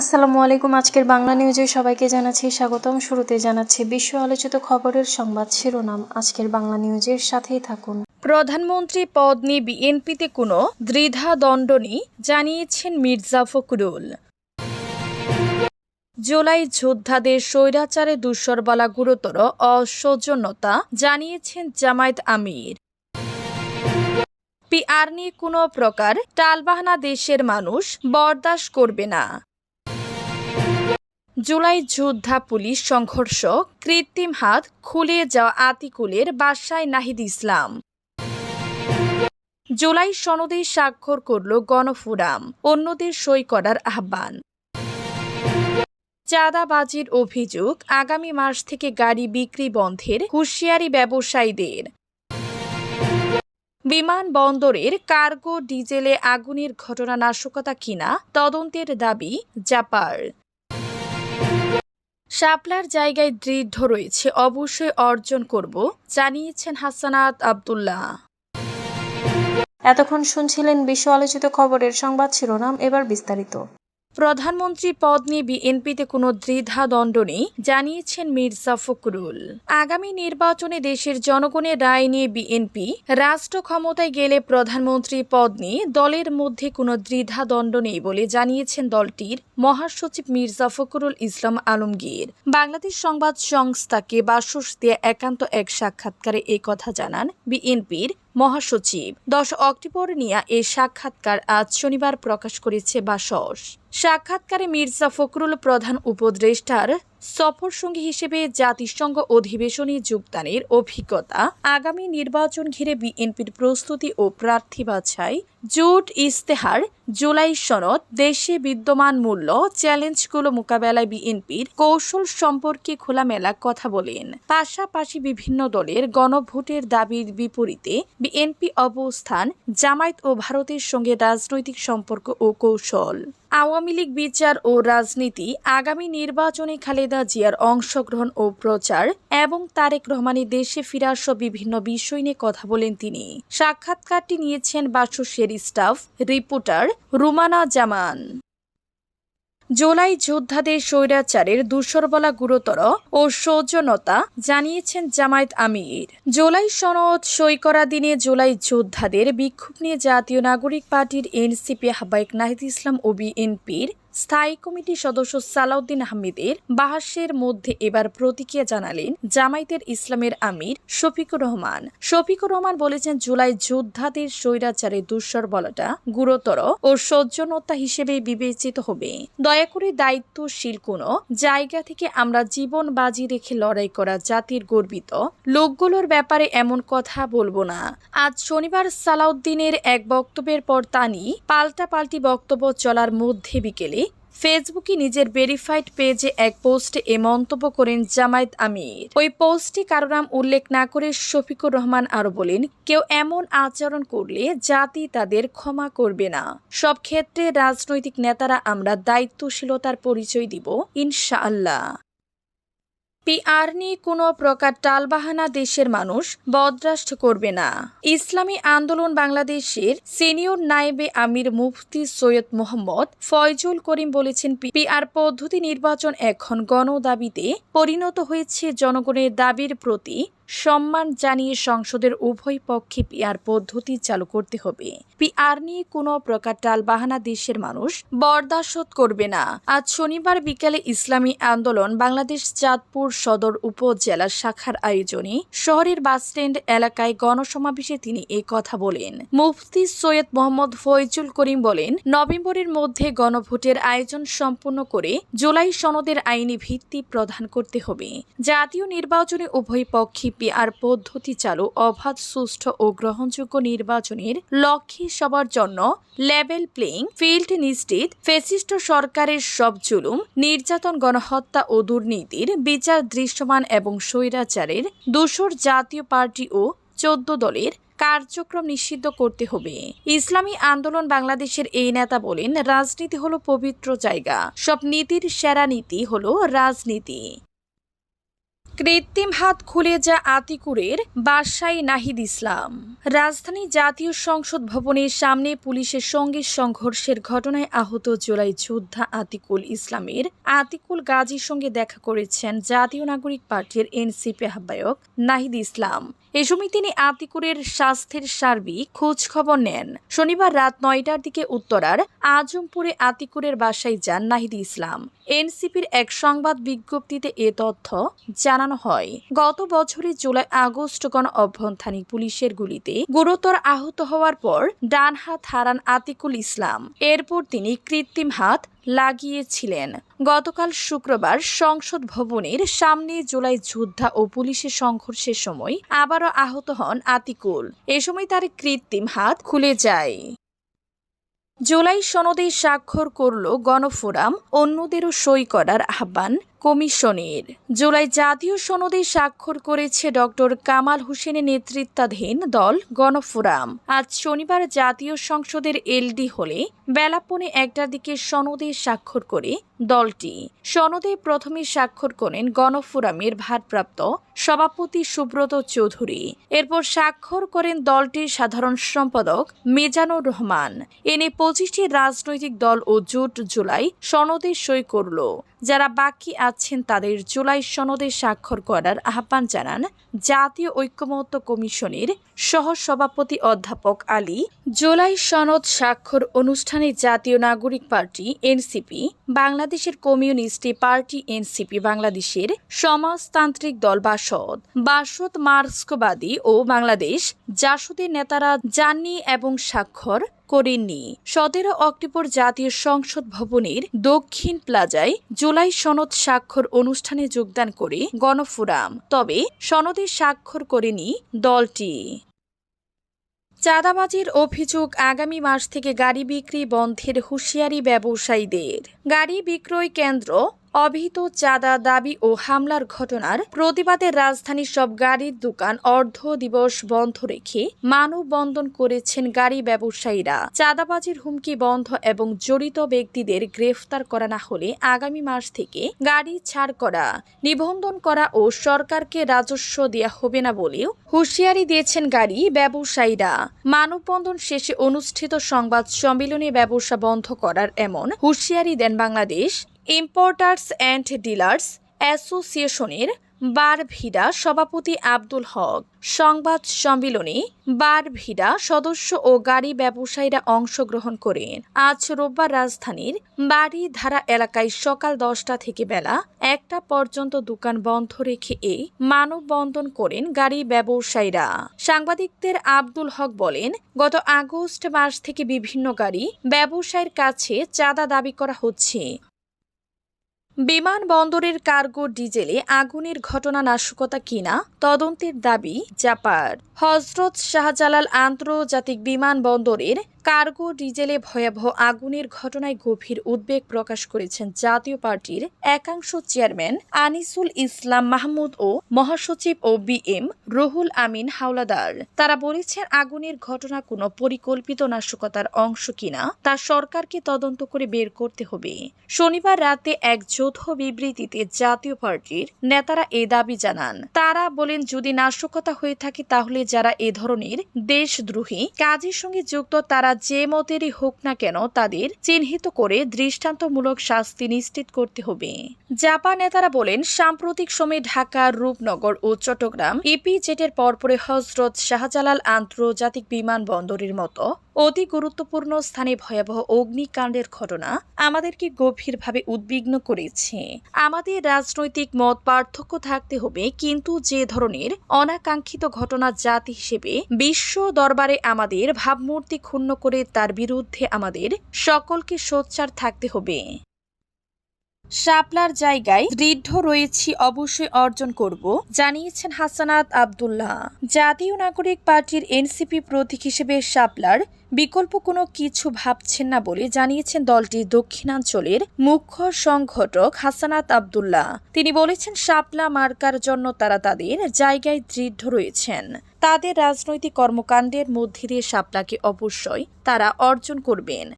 আসসালামু আলাইকুম, আজকের বাংলা নিউজে সবাইকে জানাচ্ছি স্বাগতম। শুরুতে জানাচ্ছি বিশ্ব আলোচিত খবরের সংবাদ শিরোনাম। আজকের বাংলা নিউজের সাথেই থাকুন। প্রধানমন্ত্রী পদ নিয়ে বিএনপিতে কোনো দ্বিধা দ্বন্দ্ব নেই জানিয়েছেন মির্জা ফখরুল। জুলাই যোদ্ধাদের স্বৈরাচারে দুঃসর বলা গুরুতর অসৌজন্যতা জানিয়েছেন জামায়াত আমির। পিআর নিয়ে কোনো প্রকার টালবাহানা দেশের মানুষ বরদাস্ত করবে না। জুলাই যোদ্ধা পুলিশ সংঘর্ষ, কৃত্রিম হাত, খুলে যাওয়া আতিকুলের বাসায় নাহিদ ইসলাম। জুলাই সনদে স্বাক্ষর করল গণফোরাম, অন্যদের সই করার আহ্বান। চাঁদাবাজির অভিযোগ, আগামী মাস থেকে গাড়ি বিক্রি বন্ধের হুঁশিয়ারি ব্যবসায়ীদের। বিমানবন্দরের কার্গো ডিজেলে আগুনের ঘটনা নাশকতা কিনা, তদন্তের দাবি জাপার শাপলার জায়গায় দৃঢ় রয়েছে, অবশ্যই অর্জন করব, জানিয়েছেন হাসানাত আবদুল্লাহ। এতক্ষণ শুনছিলেন বিশ্ব আলোচিত খবরের সংবাদ শিরোনাম, এবার বিস্তারিত। প্রধানমন্ত্রী পদ নিয়ে বিএনপিতে কোনো দ্বিধা দ্বন্দ্ব নেই, জানিয়েছেন মির্জা ফখরুল। আগামী নির্বাচনে দেশের জনগণের রায় নিয়ে বিএনপি রাষ্ট্র ক্ষমতায় গেলে প্রধানমন্ত্রী পদ নিয়ে দলের মধ্যে কোনো দ্বিধা দ্বন্দ্ব নেই বলে জানিয়েছেন দলটির মহাসচিব মির্জা ফখরুল ইসলাম আলমগীর। বাংলাদেশ সংবাদ সংস্থাকে বাসস দিয়ে একান্ত এক সাক্ষাৎকারে এই কথা জানান বিএনপির মহাসচিব। দশ অক্টোবর নিয়ে এই সাক্ষাৎকার আজ শনিবার প্রকাশ করেছে বাসস। সাক্ষাৎকারে মির্জা ফখরুল প্রধান উপদেষ্টার সফর সঙ্গী হিসেবে জাতিসংঘ অধিবেশনে যোগদানের অভিজ্ঞতা, আগামী নির্বাচন ঘিরে বিএনপির প্রস্তুতি ও প্রার্থী বাছাই, জোট ইস্তেহার জুলাই সনদ, দেশে বিদ্যমান মূল্য, চ্যালেঞ্জগুলো মোকাবেলায় বিএনপির কৌশল সম্পর্কে খোলামেলা কথা বলেন। পাশাপাশি বিভিন্ন দলের গণভোটের দাবির বিপরীতে বিএনপি অবস্থান, জামায়াত ও ভারতের সঙ্গে রাজনৈতিক সম্পর্ক ও কৌশল। আওয়ামী লীগ বিচার ও রাজনীতি আগামী নির্বাচনে খালেদা জিয়ার অংশগ্রহণ ও প্রচার এবং তারেক রহমানের দেশে ফিরার সহ বিভিন্ন বিষয় নিয়ে কথা বলেন তিনি। সাক্ষাৎকারটি নিয়েছেন বাসসের staff, reporter Rumana Zaman. July যোদ্ধাদের স্বৈরাচারের দুঃসরবলা গুরুতর ও সৌজন্যতা জানিয়েছেন জামায়াত আমির। জুলাই সনদ সই করা দিনে জুলাই যোদ্ধাদের বিক্ষোভ নিয়ে জাতীয় নাগরিক পার্টির এনসিপি আহ্বায়ক নাহিদ ইসলাম ও বিএনপির স্থায়ী কমিটির সদস্য সালাউদ্দিন আহমেদের বাহাসের মধ্যে এবার প্রতিক্রিয়া জানালেন জামায়াতের ইসলামের আমির শফিকুর রহমান। শফিকুর রহমান বলেছেন, জুলাই যোদ্ধাদের স্বৈরাচারের দুঃসর বলাটা গুরুতর ও সৌজন্যতা হিসেবে বিবেচিত হবে। দয়া করে দায়িত্বশীল কোনো জায়গা থেকে আমরা জীবন বাজি রেখে লড়াই করা জাতির গর্বিত লোকগুলোর ব্যাপারে এমন কথা বলব না। আজ শনিবার সালাউদ্দিনের এক বক্তব্যের পর তানি পাল্টাপাল্টি বক্তব্য চলার মধ্যে বিকেলে ফেসবুকে নিজের ভেরিফাইড পেজে এক পোস্টে এ মন্তব্য করেন জামায়াত আমির। ওই পোস্টে কারও নাম উল্লেখ না করে শফিকুর রহমান আরও বলেন, কেউ এমন আচরণ করলে জাতি তাদের ক্ষমা করবে না। সব ক্ষেত্রে রাজনৈতিক নেতারা আমরা দায়িত্বশীলতার পরিচয় দিব, ইনশাআল্লাহ। পিআর নিয়ে কোনো প্রকার টালবাহানা দেশের মানুষ বরদাস্ত করবে না। ইসলামী আন্দোলন বাংলাদেশের সিনিয়র নাইবে আমির মুফতি সৈয়দ মোহাম্মদ ফয়জুল করিম বলেছেন পিআর পদ্ধতি নির্বাচন এখন গণদাবিতে পরিণত হয়েছে। জনগণের দাবির প্রতি সম্মান জানিয়ে সংসদের উভয় পক্ষে পিআর পদ্ধতি চালু করতে হবে। পিআর নিয়ে কোনো প্রকার টালবাহানা দেশের মানুষ বরদাস্ত করবে না। আজ শনিবার বিকেলে ইসলামী আন্দোলন বাংলাদেশ চাঁদপুর সদর উপজেলা শাখার আয়োজনে শহরের বাসস্ট্যান্ড এলাকায় গণসমাবেশে তিনি এ কথা বলেন। মুফতি সৈয়দ মোহাম্মদ ফয়জুল করিম বলেন, নভেম্বরের মধ্যে গণভোটের আয়োজন সম্পন্ন করে জুলাই সনদের আইনি ভিত্তি প্রদান করতে হবে। জাতীয় নির্বাচনে উভয় পক্ষে পিআর পদ্ধতি চালু, অবাধ, সুষ্ঠু ও গ্রহণযোগ্য নির্বাচনের লক্ষ্যে সবার জন্য লেভেল প্লেইং ফিল্ড নিশ্চিত। ফেসিস্ট সরকারের সব জুলুম, নির্যাতন, গণহত্যা ও দুর্নীতির বিচার দৃশ্যমান এবং স্বৈরাচারের দোসর জাতীয় পার্টি ও চোদ্দ দলের কার্যক্রম নিষিদ্ধ করতে হবে। ইসলামী আন্দোলন বাংলাদেশের এই নেতা বলেন, রাজনীতি হলো পবিত্র জায়গা। সব নীতির সেরা নীতি হলো রাজনীতি। কৃত্রিম হাত খুলে যা আতিকুরের বাসায় নাহিদ ইসলাম। রাজধানী জাতীয় সংসদ ভবনের সামনে পুলিশের সঙ্গে সংঘর্ষের ঘটনায় আহত জোলাই যোদ্ধা আতিকুল ইসলামের আতিকুল গাজীর সঙ্গে দেখা করেছেন জাতীয় নাগরিক পার্টির এনসিপি আহ্বায়ক নাহিদ ইসলাম। এ সময় তিনি আতিকুরের স্বাস্থ্যের সার্বিক খোঁজ খবর নেন। শনিবার রাত নয়টার দিকে উত্তরার আজমপুরে আতিকুরের বাসায় যান নাহিদ ইসলাম। এনসিপির এক সংবাদ বিজ্ঞপ্তিতে এ তথ্য জানানো হয়। গত বছরে জুলাই আগস্ট গণ অভ্যন্থানী পুলিশের গুলিতে গুরুতর আহত হওয়ার পর ডান হাত হারান আতিকুল ইসলাম। এরপর তিনি কৃত্রিম হাত লাগিয়েছিলেন। গতকাল শুক্রবার সংসদ ভবনের সামনে জুলাই যোদ্ধা ও পুলিশের সংঘর্ষের সময় আবারও আহত হন আতিকুল। এ সময় তার কৃত্রিম হাত খুলে যায়। জুলাই সনদে স্বাক্ষর করল গণফোরাম, অন্যদেরও সই করার আহ্বান কমিশনের। জুলাই জাতীয় সনদে স্বাক্ষর করেছে ডক্টর কামাল হোসেনের নেতৃত্বাধীন দল গণফোরাম। আজ শনিবার জাতীয় সংসদের এলডি হলে বেলা পৌনে একটার দিকে সনদে স্বাক্ষর করে দলটি। সনদে প্রথমে স্বাক্ষর করেন গণফোরামের ভারপ্রাপ্ত সভাপতি সুব্রত চৌধুরী। এরপর স্বাক্ষর করেন দলটির সাধারণ সম্পাদক মিজানুর রহমান। এনে পঁচিশটি রাজনৈতিক দল ও জোট জুলাই সনদে সই করল। যারা বাকি আছেন তাদের জুলাই সনদে স্বাক্ষর করার আহ্বান জানান জাতীয় ঐক্যমত্য কমিশনের সহসভাপতি অধ্যাপক আলী। জুলাই সনদ স্বাক্ষর অনুষ্ঠানে জাতীয় নাগরিক পার্টি এনসিপি, বাংলাদেশের কমিউনিস্ট পার্টি এনসিপি, বাংলাদেশের সমাজতান্ত্রিক দল বাসদ বাসদ মার্ক্সবাদী ও বাংলাদেশ জাসদের নেতারা যাননি এবং স্বাক্ষর করেননি। সতেরো অক্টোবর জাতীয় সংসদ ভবনের দক্ষিণ প্লাজায় জুলাই সনদ স্বাক্ষর অনুষ্ঠানে যোগদান করে গণফোরাম। তবে সনদে স্বাক্ষর করেনি দলটি। চাঁদাবাজির অভিযোগ আগামী মাস থেকে গাড়ি বিক্রি বন্ধের হুঁশিয়ারি ব্যবসায়ীদের। গাড়ি বিক্রয় কেন্দ্র অভিহিত চাঁদা দাবি ও হামলার ঘটনার প্রতিবাদে রাজধানীর সব গাড়ির দোকান অর্ধ দিবস বন্ধ রেখে মানববন্ধন করেছেন গাড়ি ব্যবসায়ীরা। চাঁদাবাজির হুমকি বন্ধ এবং জড়িত ব্যক্তিদের গ্রেফতার করা না হলে আগামী মাস থেকে গাড়ি ছাড় করা, নিবন্ধন করা ও সরকারকে রাজস্ব দেওয়া হবে না বলেও হুঁশিয়ারি দিয়েছেন গাড়ি ব্যবসায়ীরা। মানববন্ধন শেষে অনুষ্ঠিত সংবাদ সম্মেলনে ব্যবসা বন্ধ করার এমন হুঁশিয়ারি দেন বাংলাদেশ ইম্পোর্টার্স অ্যান্ড ডিলার্স অ্যাসোসিয়েশনের বারভিডা সভাপতি আব্দুল হক, সংবাদ সম্মেলনে বারভিডা সদস্য ও গাড়ি ব্যবসায়ীরা অংশগ্রহণ করেন। আজ রোববার রাজধানীর বাড়িধারা এলাকায় সকাল দশটা থেকে বেলা একটা পর্যন্ত দোকান বন্ধ রেখে এই মানববন্ধন করেন গাড়ি ব্যবসায়ীরা। সাংবাদিকদের আব্দুল হক বলেন, গত আগস্ট মাস থেকে বিভিন্ন গাড়ি ব্যবসায়ীর কাছে চাঁদা দাবি করা হচ্ছে। বিমানবন্দরের কার্গো ডিজেলে আগুনের ঘটনা নাশকতা কিনা তদন্তের দাবি জাপার। হজরত শাহজালাল আন্তর্জাতিক বিমানবন্দরের কার্গো ডিজেলে ভয়াবহ আগুনের ঘটনায় গভীর উদ্বেগ প্রকাশ করেছেন জাতীয় পার্টির একাংশ চেয়ারম্যান আনিসুল ইসলাম মাহমুদ ও মহাসচিব ও বিএম রুহুল আমিন হাওলাদার। তারা বলেছেন, আগুনের ঘটনা কোনো পরিকল্পিত নাশকতার অংশ কিনা, তা সরকারকে তদন্ত করে বের করতে হবে। শনিবার রাতে এক যৌথ বিবৃতিতে জাতীয় পার্টির নেতারা এ দাবি জানান। তারা বলেন, যদি নাশকতা হয়ে থাকে, তাহলে যারা এ ধরনের দেশদ্রোহী, কাজের সঙ্গে যুক্ত, তারা যে মতেরই হোক না কেন তাদের চিহ্নিত করে দৃষ্টান্তমূলক শাস্তি নিশ্চিত করতে হবে। জাপান নেতারা বলেন, সাম্প্রতিক সময়ে ঢাকা, রূপনগর ও চট্টগ্রাম ইপিজেটের পরপরে হজরত শাহজালাল আন্তর্জাতিক বিমানবন্দরের মতো অতি গুরুত্বপূর্ণ স্থানে ভয়াবহ অগ্নিকাণ্ডের ঘটনা আমাদেরকে গভীরভাবে উদ্বিগ্ন করেছে। আমাদের রাজনৈতিক মত পার্থক্য থাকতে হবে, কিন্তু যে ধরনের অনাকাঙ্ক্ষিত ঘটনা জাতি হিসেবে বিশ্ব দরবারে আমাদের ভাবমূর্তি ক্ষুণ্ণ করে তার বিরুদ্ধে আমাদের সকলকে সোচ্চার থাকতে হবে। শাপলার জায়গায় দৃঢ় রয়েছি, অবশ্যই অর্জন করব, জানিয়েছেন হাসানাত আবদুল্লাহ। জাতীয় নাগরিক পার্টির এনসিপি প্রতীক হিসেবে শাপলার বিকল্প কোনো কিছু ভাবছেন না বলে জানিয়েছেন দলটির দক্ষিণাঞ্চলের মুখ্য সংগঠক হাসানাত আবদুল্লাহ। তিনি বলেছেন, শাপলা মার্কার জন্য তারা তাদের জায়গায় দৃঢ় রয়েছেন। তাদের রাজনৈতিক কর্মকাণ্ডের মধ্যে দিয়ে শাপলাকে অবশ্যই তারা অর্জন করবেন।